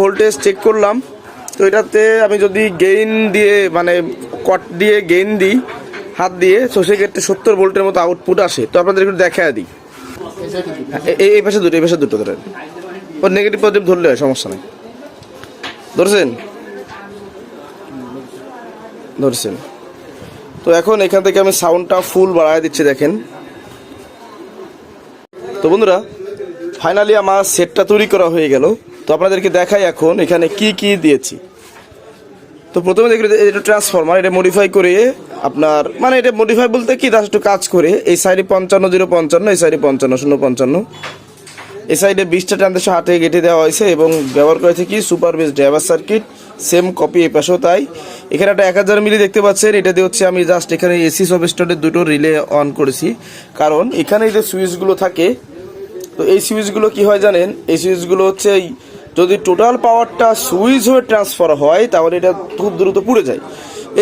Voltage check করলাম। তো এটাতে আমি যদি গেইন দিয়ে মানে কট দিয়ে গেইন দিই, হাত দিয়ে, তো সেক্ষেত্রে সত্তর ভোল্টের মতো আউটপুট আসে। তো আপনাদের একটু দেখা দিই। এই এই পাশে দুটো, এই পাশে দুটো ধরেন। ওর নেগেটিভ পজিটিভ ধরলে হয়, সমস্যা নেই। ধরছেন? ধরছেন। তো এখন এখান থেকে আমি সাউন্ডটা ফুল বাড়ায় দিচ্ছি, দেখেন। তো বন্ধুরা ফাইনালি আমার সেটটা তৈরি করা হয়ে গেল। তো আপনাদেরকে দেখাই এখন এখানে কি কি দিয়েছি। তো প্রথমে দেখলে এটা ট্রান্সফরমার এটা মডিফাই করে আপনার মানে এটা মডিফাই বলতে কি তার একটু কাজ করে। এই সাইডে পঞ্চান্ন, জিরো পঞ্চান্ন, এই সাইডে পঞ্চান্ন, শূন্য পঞ্চান্ন। এই সাইডে বিশটা ট্রানজেকশন হাতে গেটে দেওয়া হয়েছে এবং ব্যবহার করেছে কি super base driver circuit same copy এই পাশেও তাই। এখানে একটা এক হাজার মিলি দেখতে পাচ্ছেন, এটা দিয়ে হচ্ছে আমি জাস্ট এখানে এসি সব স্টোরের দুটো রিলে অন করেছি। কারণ এখানে যে সুইচগুলো থাকে, তো এই সুইচগুলো কি হয় জানেন, এই সুইচগুলো হচ্ছে এই যদি টোটাল পাওয়ারটা সুইচ হয়ে ট্রান্সফার হয়, তাহলে এটা খুব দ্রুত পুড়ে যায়।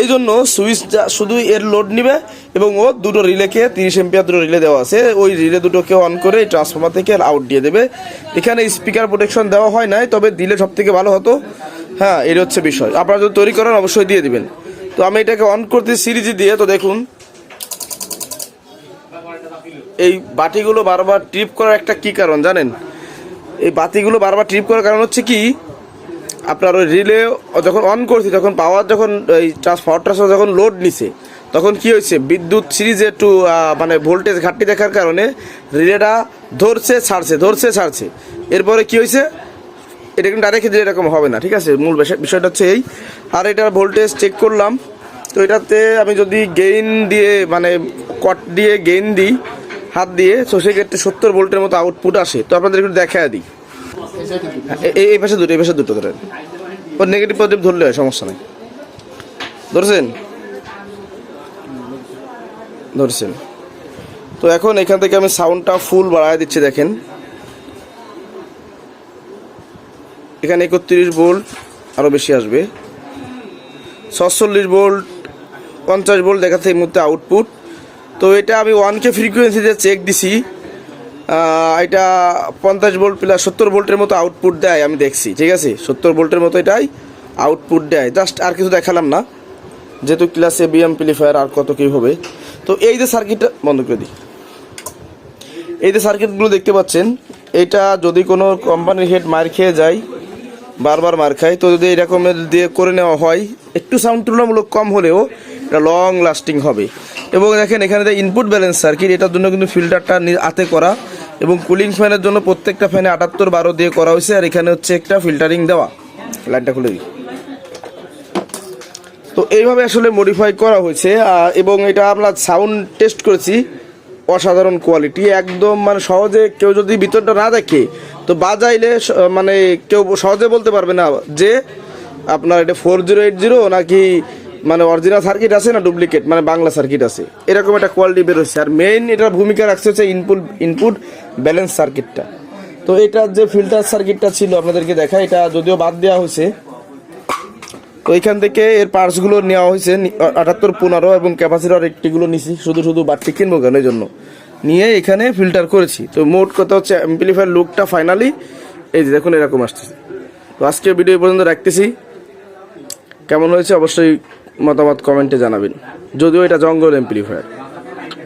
এই জন্য সুইচ শুধু এর লোড নিবে এবং ও দুটো রিলেকে, তিরিশ এম্পিয়ার দুটো রিলে দেওয়া আছে। ওই রিলে দুটোকে অন করে এই ট্রান্সফর্মার থেকে আউট দিয়ে দেবে। এখানে স্পিকার প্রোটেকশন দেওয়া হয় নাই, তবে দিলে সব থেকে ভালো হতো। হ্যাঁ এটা হচ্ছে বিষয়। আপনারা যদি তৈরি করেন, অবশ্যই দিয়ে দিবেন। তো আমি এটাকে অন করতে সিরিজে দিয়ে, তো দেখুন। এই বাটিগুলো বারবার ট্রিপ করার একটা কি কারণ জানেন? এই বাতিগুলো বারবার ট্রিপ করার কারণ হচ্ছে কি, আপনার ওই রিলে যখন অন করছি তখন পাওয়ার যখন এই ট্রান্সফার যখন লোড নিছে, তখন কি হয়েছে, বিদ্যুৎ সিরিজে একটু মানে ভোল্টেজ ঘাটতি দেখার কারণে রিলেটা ধরছে, ছাড়ছে ধরছে, ছাড়ছে। এরপরে কি হয়েছে, এটা কিন্তু ডাইরেক্ট দিলে এরকম হবে না, ঠিক আছে? মূল বিষয়টা হচ্ছে এই। আর এটার ভোল্টেজ চেক করলাম। তো এটাতে আমি যদি গেইন দিয়ে মানে কট দিয়ে গেইন দিই হাত দিয়ে তো সেক্ষেত্রে সত্তর ভোল্টের মতো আউটপুট আসে। তো আপনাদের একটু দেখা দিই। এই পাশে দুটো, এই পাশে দুটো ধরেন। ওর নেগেটিভ পজিটিভ ধরলে হয়, সমস্যা নেই। ধরছেন? ধরছেন। তো এখন এখান থেকে আমি সাউন্ডটা ফুল বাড়ায় দিচ্ছি, দেখেন। এখানে একত্রিশ ভোল্ট আরও বেশি আসবে। সাতচল্লিশ ভোল্ট, পঞ্চাশ ভোল্ট দেখাচ্ছে এই মুহূর্তে আউটপুট তো এটা আমি ওয়ান কে ফ্রিকোয়েন্সিতে চেক দিছি। এটা পঞ্চাশ ভোল্ট প্লাস সত্তর ভোল্টের মতো আউটপুট দেয়, আমি দেখছি, ঠিক আছে? সত্তর ভোল্টের মতো এটাই আউটপুট দেয়। জাস্ট আর কিছু দেখালাম না, যেহেতু ক্লাসে বি এমপ্লিফায়ার আর কত কী হবে। তো এই যে সার্কিটটা বন্ধ করে দিই। এই যে সার্কিটগুলো দেখতে পাচ্ছেন, এটা যদি কোনো কোম্পানির হেড মার খেয়ে যায়, বারবার মার খায়, তো যদি এরকমের দিয়ে করে নেওয়া হয়, একটু সাউন্ড তুলনামূলক কম হলেও এটা লং লাস্টিং হবে। এবং দেখেন এখানে যে ইনপুট ব্যালেন্স সার্কিট এটার জন্য কিন্তু ফিল্টারটা হাতে করা এবং কুলিং ফ্যানের জন্য প্রত্যেকটা ফ্যানে আটাত্তর বারো দিয়ে করা হয়েছে আর এখানে হচ্ছে একটা ফিল্টারিং দেওয়া। লাইনটা খুলে দিই। তো এইভাবে আসলে মডিফাই করা হয়েছে এবং এটা আমরা সাউন্ড টেস্ট করেছি, অসাধারণ কোয়ালিটি একদম মানে সহজে কেউ যদি ভিতরটা না দেখে, তো বাজাইলে মানে কেউ সহজে বলতে পারবে না যে আপনার এটা ফোর জিরো এইট জিরো নাকি মানে অরিজিনাল সার্কিট আছে না ডুপ্লিকেট মানে বাংলা সার্কিট আছে। এরকম একটা কোয়ালিটি বেরোচ্ছে আর মেইন এটার ভূমিকা রাখছে হচ্ছে ইনপুট ইনপুট ব্যালেন্স সার্কিটটা তো এটার যে ফিল্টার সার্কিটটা ছিল আপনাদেরকে দেখা এটা যদিও বাদ দেওয়া হয়েছে। তো এখান থেকে এর পার্টসগুলো নেওয়া হয়েছে আটাত্তর, পনেরো এবং ক্যাপাসিটার একটিগুলো নিছি, শুধু শুধু বাড়তি কিনবো কেন জন্য নিয়ে এখানে ফিল্টার করেছি। তো মোট কথা হচ্ছে অ্যাম্পলিফায়ার লুকটা ফাইনালি এই যে দেখুন এরকম আসতেছে। তো আজকে ভিডিও পর্যন্ত রাখতেছি। কেমন হয়েছে? অবশ্যই মতামত কমেন্টে জানাবেন। যদিও এটা জঙ্গল অ্যাম্পলিফায়ার